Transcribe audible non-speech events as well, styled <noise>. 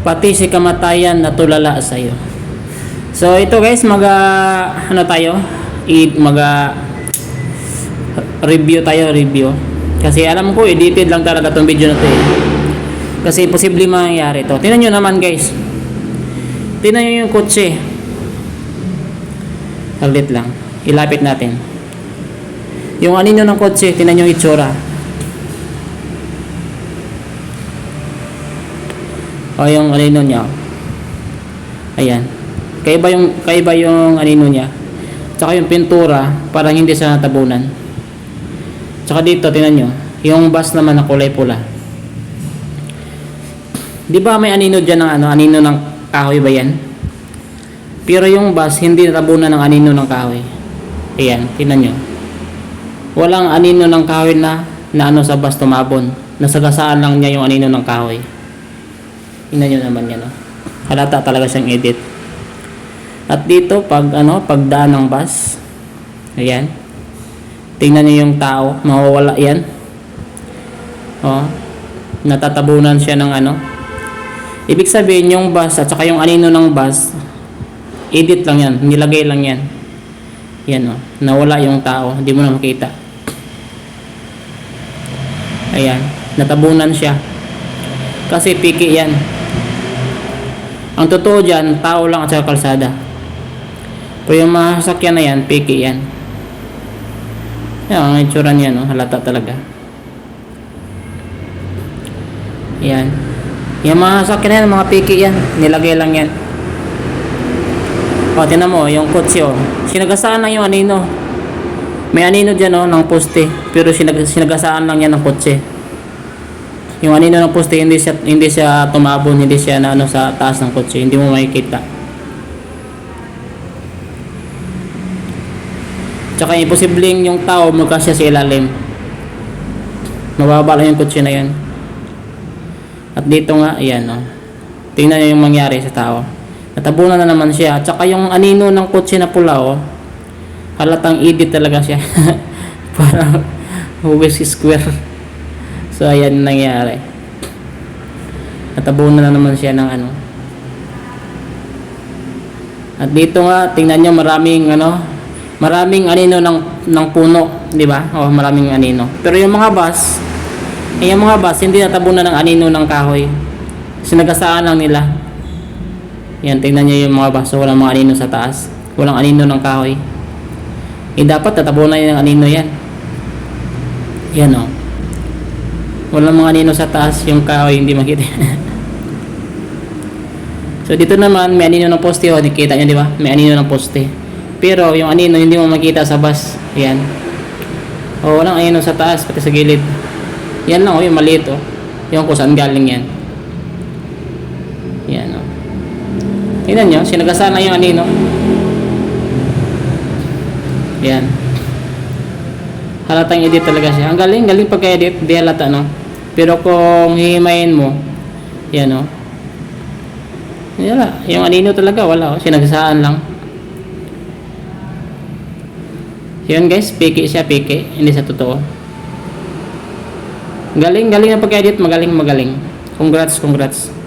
pati si kamatayan natulala sa iyo. So ito guys, mag ah, ano tayo? I, mag ah, review tayo, review. Kasi alam ko, edited lang talaga tong video na to eh. Kasi posible mangyayari to. Tingnan nyo naman guys. Tingnan nyo yung kotse. Saglit lang. Ilapit natin. Yung anino ng kotse, tingnan yung itsura. O yung anino niya. Ayan. Kaiba yung, kaiba yung anino niya. Tsaka yung pintura, parang hindi sa natabunan. Tsaka dito, tingnan nyo. Yung bus naman na kulay pula. Di ba may anino dyan ng ano, anino ng kahoy ba yan? Pero yung bus, hindi natabunan ng anino ng kahoy. Ayan, tingnan nyo. Walang anino ng kahoy na, na ano sa bus tumabon. Nasagasaan lang niya yung anino ng kahoy. Tingnan nyo naman yan. Oh. Halata talaga siyang edit. At dito, pag ano, pagdaan ng bus, ayan, tingnan niyo yung tao, mawawala yan. Oh, natatabunan siya ng ano. Ibig sabihin, yung bus at saka yung anino ng bus, edit lang yan, nilagay lang yan. Yan oh, nawala yung tao, hindi mo na makita. Ayan, natabunan siya. Kasi piki yan. Ang totoo dyan, tao lang at saka kalsada. Pero yung mga sasakyan na yan, piki yan. Yan, ang itsura niya, no? halata talaga. Yan. Yung mga sasakyan na yan, mga piki yan. Nilagay lang yan. O, tinan mo, yung kotse, oh. Sinagasaan lang yung anino. May anino dyan, oh, ng poste. Pero sinag sinagasaan lang yan ng kotse. Yung anino ng poste, hindi siya, hindi siya tumabon, hindi siya na ano sa taas ng kotse. Hindi mo makikita. Tsaka imposibleng yung tao magkasya sa ilalim. Mababa yung kotse na yan. At dito nga, ayan o. Tingnan nyo yung mangyari sa tao. Natabunan na naman siya. At saka yung anino ng kotse na pula o. Halatang edit talaga siya. <laughs> Parang <laughs> West Square. So, ayan nangyari. Natabunan na naman siya ng ano. At dito nga, tingnan nyo maraming ano, maraming anino ng ng puno, di ba? O maraming anino. Pero yung mga bus, eh, yung mga bus hindi natabunan ng anino ng kahoy. Sinagasaan lang nila. Yan, tingnan niyo yung mga bus, so, walang mga anino sa taas. Walang anino ng kahoy. Eh, dapat tatabunan yung anino yan. Yan o. Walang mga anino sa taas, yung kahoy hindi makita. <laughs> so, dito naman, may anino ng poste, o, nakita nyo, di ba? May anino ng poste. Pero yung anino hindi mo makita sa bus. Ayan. O walang anino sa taas pati sa gilid. Yan lang o yung maliit o. Yung kung saan galing yan. Yan o. Tingnan nyo, sinagasaan lang yung anino. Yan. Halatang edit talaga siya. Ang galing, galing pagka-edit, di halata no. Pero kung hihimayin mo, yan o. Wala. Yung anino talaga, wala o. Sinagasaan lang. Yun guys, piki siya, piki. Hindi sa totoo. Galing, galing na pag-edit. Magaling, magaling. Congrats, congrats.